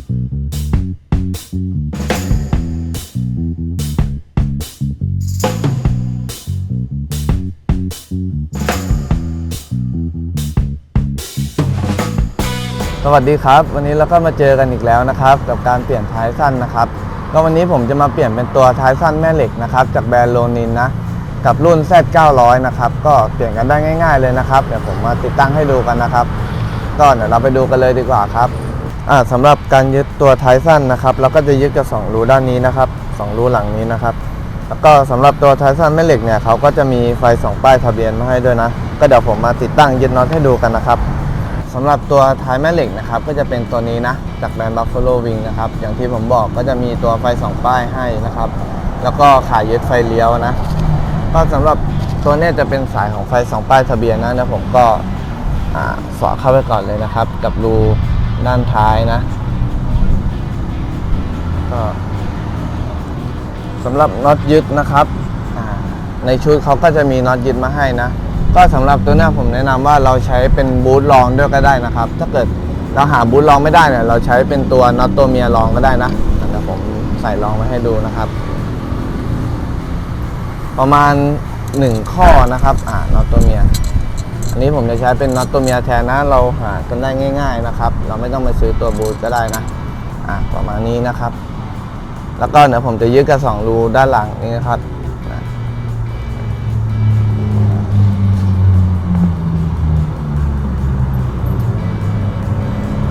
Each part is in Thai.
สวัสดีครับ วันนี้เราก็มาเจอกันอีกแล้วนะครับ กับการเปลี่ยนท้ายสั้นนะครับก็วันนี้ผมจะมาเปลี่ยนเป็นตัวท้ายสั้นแม่เหล็กนะครับ จากแบรนด์โลนินนะกับรุ่น Z900 นะครับก็เปลี่ยนกันได้ง่าย ๆเลยนะครับ เดี๋ยวผมมาติดตั้งให้ดูกันนะครับ ก็เดี๋ยวเราไปดูกันเลยดีกว่าครับ สำหรับการยึดตัวท้ายสั้นนะครับ เราก็จะยึดกับสองรูด้านนี้นะครับสองรูหลังนี้นะครับ แล้วก็สำหรับตัวท้ายสั้นแม่เหล็กเนี่ยเขาก็จะมีไฟสองป้ายทะเบียนมาให้ด้วยนะ ก็เดี๋ยวผมมาติดตั้งยึดน็อตให้ดูกันนะครับสำหรับตัวท้ายแม่เหล็กนะครับก็จะเป็นตัวนี้นะจากแบรนด์ Buffalo Wing นะครับ อย่างที่ผมบอกก็จะมีตัวไฟสองป้ายให้นะครับ แล้วก็ขายยึดไฟเลี้ยวนะ ก็สำหรับตัวเนี้จะเป็นสายของไฟสองป้ายทะเบียนนะนะผมก็อ่าสอดเข้าไปก่อนเลยนะครับ กับรู ด้านท้ายนะ ก็สำหรับน็อตยึดนะครับ ในชุดเขาก็จะมีน็อตยึดมาให้นะ ก็สำหรับตัวเนี้ยผมแนะนำว่าเราใช้เป็นบูทรองด้วยก็ได้นะครับ ถ้าเกิดเราหาบูทรองไม่ได้เนี่ยเราใช้เป็นตัวน็อตตัวเมียรองก็ได้นะเดี๋ยวผมใส่รองไว้ให้ดูนะครับ ประมาณ 1 ข้อนะครับ อ่าน็อตตัวเมีย อันนี้ผมจะใช้เป็นน็อตตัวเมียแทนนะ เราหากันได้ง่าย ๆนะครับ เราไม่ต้องไปซื้อตัวบูทก็ได้นะ อ่าประมาณนี้นะครับ แล้วก็เดี๋ยวผมจะยึดกับสองรูด้านหลังนี้นะครับ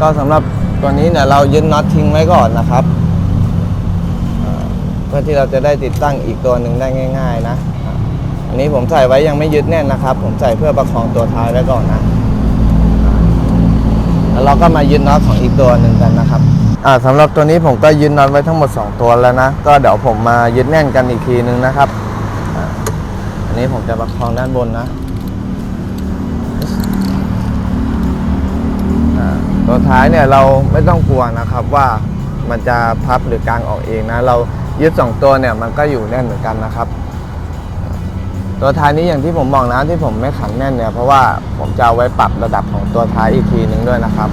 ก็สำหรับตัวนี้เนี่ยเรายึดน็อตทิ้งไว้ก่อนนะครับเพื่อที่เราจะได้ติดตั้งอีกตัวหนึ่งได้ง่าย ๆ นะ อันนี้ผมใส่ไว้ยังไม่ยึดแน่นนะครับ ผมใส่เพื่อประคองตัวท้ายไว้ก่อนนะแล้วเราก็มายึดน็อตของอีกตัวหนึ่งกันนะครับอ่าสำหรับตัวนี้ผมก็ยึดน็อตไว้ทั้งหมด 2 ตัวแล้วนะ ก็เดี๋ยวผมมายึดแน่นกันอีกทีนึงนะครับอันนี้ผมจะประคองด้านบนนะตัวท้ายเนี่ยเราไม่ต้องกลัวนะครับว่ามันจะพับหรือกางออกเองนะ เรายึดสองตัวเนี่ยมันก็อยู่แน่นเหมือนกันนะครับ ตัวท้ายนี้อย่างที่ผมบอกนะที่ผมไม่ขันแน่นเนี่ยเพราะว่าผมจะเอาไว้ปรับระดับของตัวท้ายอีกทีหนึ่งด้วยนะครับ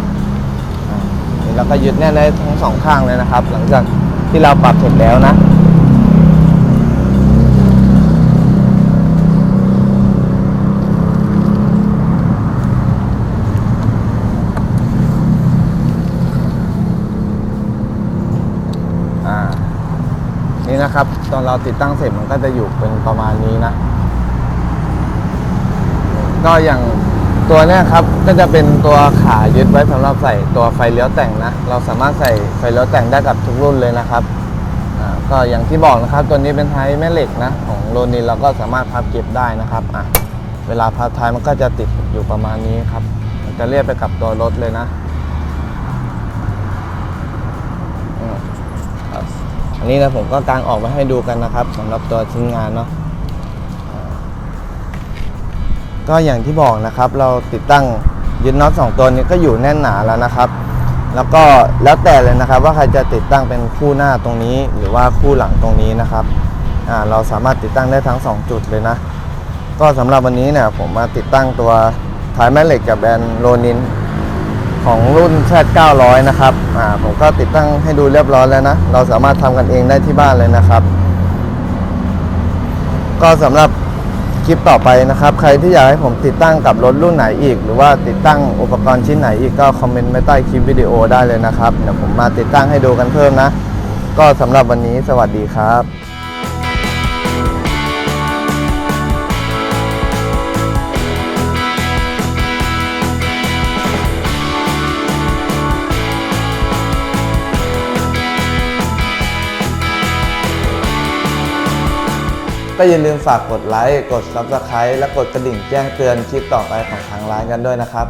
อ่านี่เราก็ยึดแน่นได้ทั้งสองข้างเลยนะครับ หลังจากที่เราปรับเสร็จแล้วนะนี่นะครับ ตอนเราติดตั้งเสร็จมันก็จะอยู่เป็นประมาณนี้นะ ก็อย่างตัวเนี้ยครับก็จะเป็นตัวขายึดไว้สำหรับใส่ตัวไฟเลี้ยวแต่งนะ เราสามารถใส่ไฟเลี้ยวแต่งได้กับทุกรุ่นเลยนะครับอ่าก็อย่างที่บอกนะครับตัวนี้เป็นท้ายแม่เหล็กนะ ของโรนินเราก็สามารถพับเก็บได้นะครับอะเวลาพับท้ายมันก็จะติดอยู่ประมาณนี้ครับมันจะเรียบไปกับตัวรถเลยนะอืมครับอันนี้นะผมก็กางออกมาให้ดูกันนะครับสำหรับตัวชิ้นงานเนาะ ก็อย่างที่บอกนะครับ เราติดตั้งยึดน็อตสองตัวนี้ก็อยู่แน่นหนาแล้วนะครับ แล้วก็แล้วแต่เลยนะครับ ว่าใครจะติดตั้งเป็นคู่หน้าตรงนี้ หรือว่าคู่หลังตรงนี้นะครับอ่าเราสามารถติดตั้งได้ทั้ง 2 จุดเลยนะ ก็สำหรับวันนี้เนี่ยผมมาติดตั้งตัวท้ายแม่เหล็กกับแบรนด์โลนินของรุ่น Z900 นะครับ อ่า ผมก็ติดตั้งให้ดูเรียบร้อยแล้วนะ เราสามารถทำกันเองได้ที่บ้านเลยนะครับ ก็สำหรับ คลิปต่อไปนะครับ ใครที่อยากให้ผมติดตั้งกับรถรุ่นไหนอีก หรือว่าติดตั้งอุปกรณ์ชิ้นไหนอีกก็คอมเมนต์ไว้ใต้คลิปวิดีโอได้เลยนะครับเดี๋ยวผมมาติดตั้งให้ดูกันเพิ่มนะ ก็สำหรับวันนี้สวัสดีครับ ก็อย่าลืมฝากกดไลค์ กด Subscribe และกดกระดิ่งแจ้งเตือนคลิปต่อไปของทางร้านกันด้วยนะครับ